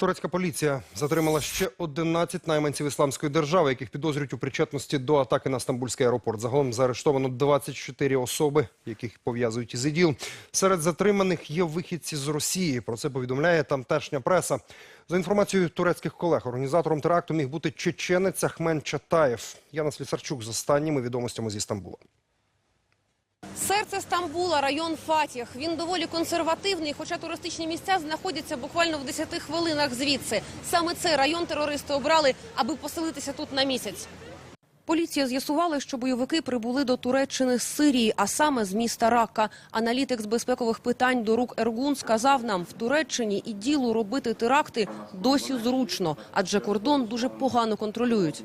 Турецька поліція затримала ще 11 найманців ісламської держави, яких підозрюють у причетності до атаки на Стамбульський аеропорт. Загалом заарештовано 24 особи, яких пов'язують із іділ. Серед затриманих є вихідці з Росії. Про це повідомляє тамтешня преса. За інформацією турецьких колег, організатором теракту міг бути чеченець Ахмен Чатаєв. Яна Слісарчук з останніми відомостями зі Стамбула. Серце Стамбула, район Фатіх. Він доволі консервативний, хоча туристичні місця знаходяться буквально в 10 хвилинах звідси. Саме цей район терористи обрали, аби поселитися тут на місяць. Поліція з'ясувала, що бойовики прибули до Туреччини з Сирії, а саме з міста Ракка. Аналітик з безпекових питань до рук Ергун сказав нам, в Туреччині і ділу робити теракти досі зручно, адже кордон дуже погано контролюють.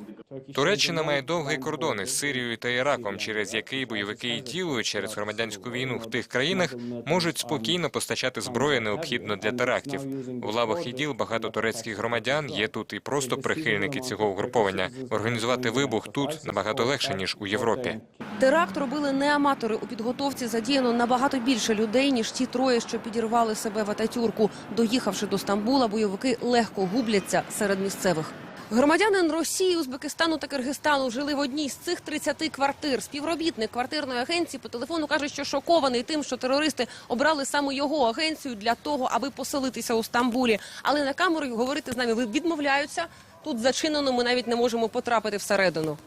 Туреччина має довгий кордон із Сирією та Іраком, через який бойовики і ІТІЛу через громадянську війну в тих країнах можуть спокійно постачати зброю необхідну для терактів. У лавах ІДІЛ багато турецьких громадян є тут і просто прихильники цього угруповання. Організувати вибух тут набагато легше ніж у Європі. Теракт робили не аматори. У підготовці задіяно набагато більше людей, ніж ті троє, що підірвали себе в Ататюрку. Доїхавши до Стамбула, бойовики легко губляться серед місцевих. Громадянин Росії, Узбекистану та Киргизстану жили в одній з цих 30 квартир. Співробітник квартирної агенції по телефону каже, що шокований тим, що терористи обрали саме його агенцію для того, аби поселитися у Стамбулі. Але на камеру говорити з нами відмовляються. Тут зачинено, ми навіть не можемо потрапити всередину.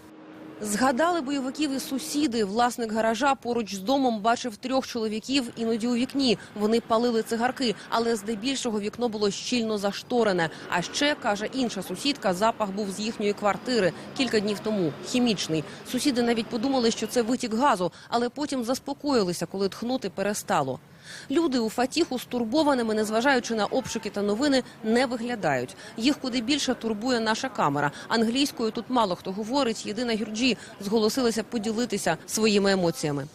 Згадали бойовиків і сусіди. Власник гаража поруч з домом бачив трьох чоловіків іноді у вікні. Вони палили цигарки, але здебільшого вікно було щільно зашторене. А ще каже інша сусідка, запах був з їхньої квартири кілька днів тому. Хімічний. Сусіди навіть подумали, що це витік газу, але потім заспокоїлися, коли тхнути перестало. Люди у Фатіху стурбованими, незважаючи на обшуки та новини, не виглядають. Їх куди більше турбує наша камера. Англійською тут мало хто говорить. Єдина Гюрджі зголосилася поділитися своїми емоціями.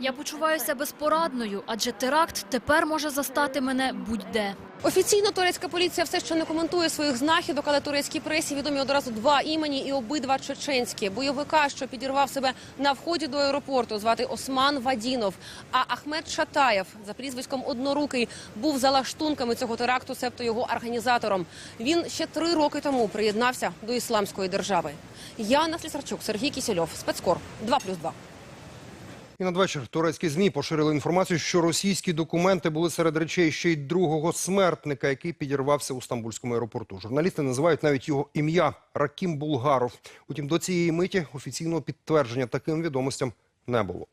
Я почуваюся безпорадною, адже теракт тепер може застати мене будь-де. Офіційно турецька поліція все ще не коментує своїх знахідок, але турецькій пресі відомі одразу два імені і обидва чеченські. Бойовика, що підірвав себе на вході до аеропорту, звати Осман Вадінов. А Ахмед Шатаєв за прізвиськом однорукий був за лаштунками цього теракту, себто його організатором. Він ще три роки тому приєднався до ісламської держави. Яна Слісарчук, Сергій Кісельов, спецкор 2+,2. І надвечір турецькі змі поширили інформацію, що російські документи були серед речей ще й другого смертника, який підірвався у стамбульському аеропорту. Журналісти називають навіть його ім'я Ракім Булгаров. Утім, до цієї миті офіційного підтвердження таким відомостям не було.